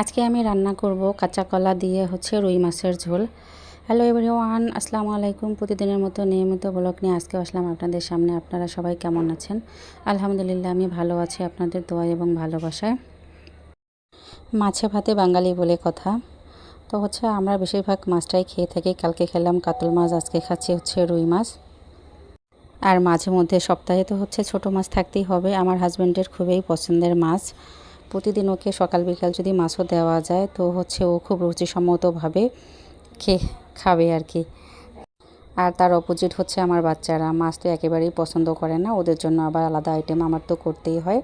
আজকে আমি রান্না করব কাঁচা কলা দিয়ে হচ্ছে রুই মাছের ঝোল। হ্যালো এভরিওয়ান আসসালামু আলাইকুম। প্রতিদিনের মতো নিয়মিত ব্লগ নিয়ে আজকে আসলাম আপনাদের সামনে। আপনারা সবাই কেমন আছেন? আলহামদুলিল্লাহ, আমি ভালো আছি আপনাদের দোয়া এবং ভালোবাসায়। মাছে ভাতে বাঙালি বলে কথা। তো হচ্ছে আমরা বেশিরভাগ মাছটাই খেয়ে থাকি। কালকে খেলাম কাতল মাছ, আজকে খাচ্ছি হচ্ছে রুই মাছ। আর মাঝে মধ্যে সপ্তাহে তো হচ্ছে ছোট মাছ থাকতেই হবে। আমার হাজব্যান্ডের খুবই পছন্দের মাছ। প্রতিদিন ওকে সকাল বিকাল যদি মাছও দেওয়া যায়, তো হচ্ছে ও খুব রুচিসম্মতভাবে খেয়ে খাবে আর কি। আর তার অপোজিট হচ্ছে আমার বাচ্চারা, মাছ তো একেবারেই পছন্দ করে না, ওদের জন্য আবার আলাদা আইটেম আমার তো করতেই হয়।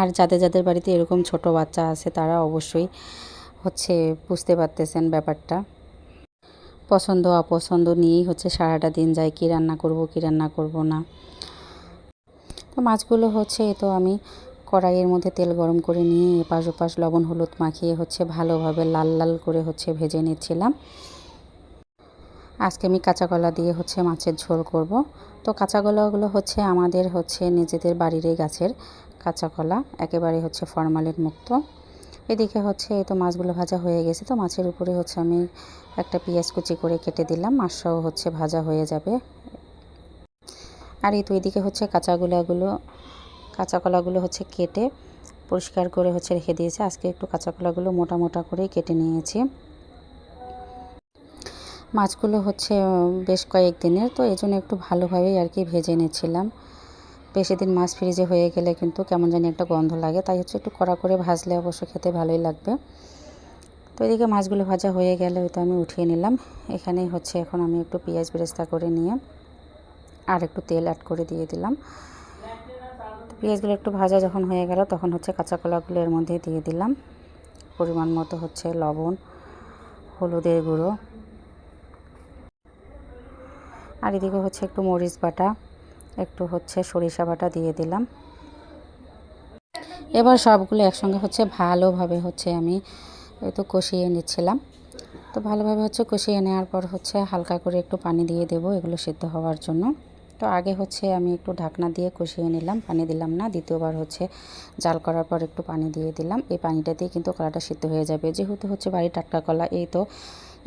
আর যাদের যাদের বাড়িতে এরকম ছোট বাচ্চা আছে, তারা অবশ্যই হচ্ছে বুঝতে পারতেছেন ব্যাপারটা। পছন্দ, অপছন্দ নিয়েই হচ্ছে সারাটা দিন যায়, কী রান্না করব, কী রান্না করব না। তো মাছগুলো হচ্ছে তো আমি কড়াইয়ের মধ্যে তেল গরম করে নিয়ে এপাশ ওপাশ লবণ হলুদ মাখিয়ে হচ্ছে ভালোভাবে লাল লাল করে হচ্ছে ভেজে নিচ্ছিলাম। আজকে আমি কাঁচা কলা দিয়ে হচ্ছে মাছের ঝোল করব। তো কাঁচা কলাগুলো হচ্ছে আমাদের হচ্ছে নিজেদের বাড়িরই গাছের কাঁচা কলা, একেবারে হচ্ছে ফরমালিন মুক্ত। এদিকে হচ্ছে এই তো মাছগুলো ভাজা হয়ে গেছে, তো মাছের উপরে হচ্ছে আমি একটা পেঁয়াজ কুচি করে কেটে দিলাম, মাছটাও হচ্ছে ভাজা হয়ে যাবে। আর এই তো এদিকে হচ্ছে কাঁচা কাঁচাগুলাগুলো কাঁচা কলাগুলো হচ্ছে কেটে পরিষ্কার করে হচ্ছে রেখে দিয়েছে। আজকে একটু কাঁচা কলাগুলো মোটা মোটা করেই কেটে নিয়েছি। মাছগুলো হচ্ছে বেশ কয়েক দিনের তো এই জন্য একটু ভালোভাবেই আর কি ভেজে নিয়েছিলাম বেশি দিন মাছ ফ্রিজে হয়ে গেলে কিন্তু কেমন জানি একটা গন্ধ লাগে, তাই হচ্ছে একটু কড়া করে ভাজলে অবশ্য খেতে ভালোই লাগবে। তো এদিকে মাছগুলো ভাজা হয়ে গেলে তো আমি উঠিয়ে নিলাম। এখানেই হচ্ছে এখন আমি একটু পেঁয়াজ বেরেস্তা করে নিয়ে আর একটু তেল অ্যাড করে দিয়ে দিলাম। পেঁয়াজগুলো একটু ভাজা যখন হয়ে গেল, তখন হচ্ছে কাঁচা কলাগুলো এর মধ্যে দিয়ে দিলাম। পরিমাণ মতো হচ্ছে লবণ, হলুদের গুঁড়ো। আর এদিকে হচ্ছে একটু মরিচ বাটা, একটু হচ্ছে সরিষা বাটা দিয়ে দিলাম। এবার সবগুলো একসঙ্গে হচ্ছে ভালোভাবে হচ্ছে আমি একটু কষিয়ে নিচ্ছিলাম। তো ভালোভাবে হচ্ছে কষিয়ে নেওয়ার পর হচ্ছে হালকা করে একটু পানি দিয়ে দেবো এগুলো সিদ্ধ হওয়ার জন্য। তো আগে হচ্ছে আমি একটু ঢাকনা দিয়ে কষিয়ে নিলাম, পানি দিলাম না। দ্বিতীয়বার হচ্ছে জাল করার পর একটু পানি দিয়ে দিলাম। এই পানিটা দিয়ে কিন্তু কলাটা সিদ্ধ হয়ে যাবে। যেহেতু হচ্ছে বাড়ি টাটকা কলা, এই তো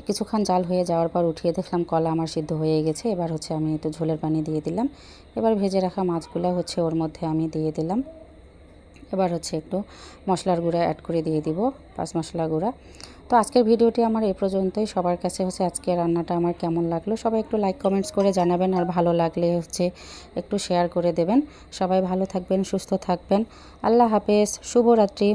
কিছুক্ষণ জাল হয়ে যাওয়ার পর উঠিয়ে দেখলাম কলা আমার সিদ্ধ হয়ে গেছে। এবার হচ্ছে আমি একটু ঝোলের পানি দিয়ে দিলাম। এবার ভেজে রাখা মাছগুলো হচ্ছে ওর মধ্যে আমি দিয়ে দিলাম। এবার হচ্ছে একটু মশলার গুঁড়া অ্যাড করে দিয়ে দিব, পাঁচ মশলা গুঁড়া। তো আজকের ভিডিওটি আমার এ পর্যন্তই। সবার কাছে হচ্ছে আজকে রান্নাটা আমার কেমন লাগল সবাই একটু লাইক কমেন্টস করে জানাবেন আর ভালো লাগলে হচ্ছে একটু শেয়ার করে দেবেন। সবাই ভালো থাকবেন, সুস্থ থাকবেন। আল্লাহ হাফেজ, শুভরাত্রি।